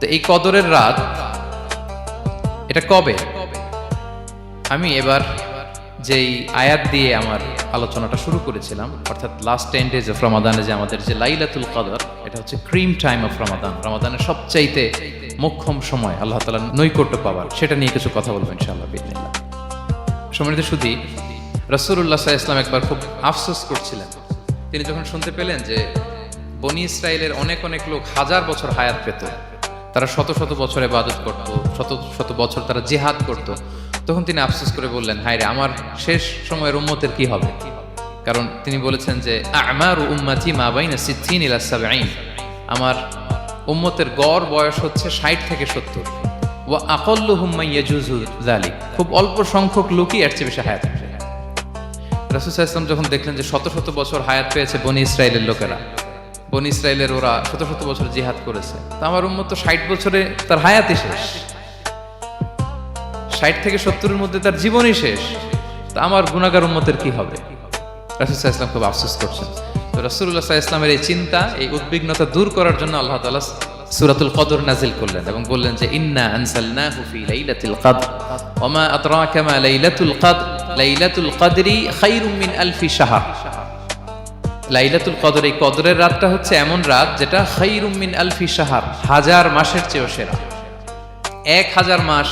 তো এই কদরের রাত, এটা কবে? আমি এবার যেই আয়াত দিয়ে আমার আলোচনাটা শুরু করেছিলাম, অর্থাৎ লাস্ট টেন ডেজ অফ রমাদানে যে আমাদের যে লাইলাতুল কদর এটা হচ্ছে ক্রিম টাইম অফ রমাদান রমাদানের সবচাইতে মোক্ষম সময়, আল্লাহ তালা নৈকট্য পাওয়ার, সেটা নিয়ে কিছু কথা বলব ইনশাআল্লাহ বিদিনিল্লাহ সম্মানিত শুধু রসুল্লাহ সাহা ইসলাম একবার খুব আফসোস করছিলেন। তিনি যখন শুনতে পেলেন যে বনি ইসরায়েলের অনেক অনেক লোক হাজার বছর হায়াত পেত তারা শত শত বছর ইবাদত করত, শত শত বছর তারা জিহাদ করত। তখন তিনি আফসোস করে বললেন হায় রে আমার শেষ সময়ের উম্মতের কি হবে? কারণ তিনি বলেছেন যে, আমার উম্মাতি মা বাইনা সিদ্দিন ইলা সাবঈন। আমার উম্মতের গড় বয়স হচ্ছে ষাট থেকে সত্তর। ও আকল্লু হুম্মা ইয়াজুজু খুব অল্প সংখ্যক লোকই এর চেয়ে বেশি হায়াত রাসূল ওয়াসাল্লাম যখন দেখলেন যে শত শত বছর হায়াত পেয়েছে বনি ইসরায়েলের লোকেরা বনি ইসরায়েলের ওরা শত শত বছর জিহাদ করেছে। তা আমার উম্মত তো ষাট বছরে তার হায়াতই শেষ। ষাট থেকে সত্তরের মধ্যে তার জীবনই শেষ। তা আমার গুণাগার উম্মতের কি হবে? রাসুল ইসলাম খুব আফসোস করছেন। তো রাসুল্লাহ ইসলামের এই চিন্তা, এই উদ্বিগ্নতা দূর করার জন্য আল্লাহ তাআলা সুরাতুল কদর নাজিল করলেন এবং বললেন যে, ইন্না আনসালনাহু ফি লাইলাতিল কদর ওমা আদরাকা মা লাইলাতুল কদর, লাইলাতুল কদরি খায়রুম মিন আলফি শাহর। লাইলাতুল কদর, এই কদরের রাতটা হচ্ছে এমন রাত যেটা হাই মিন আলফি সাহার হাজার মাসের চেয়েও সেরা। এক হাজার মাস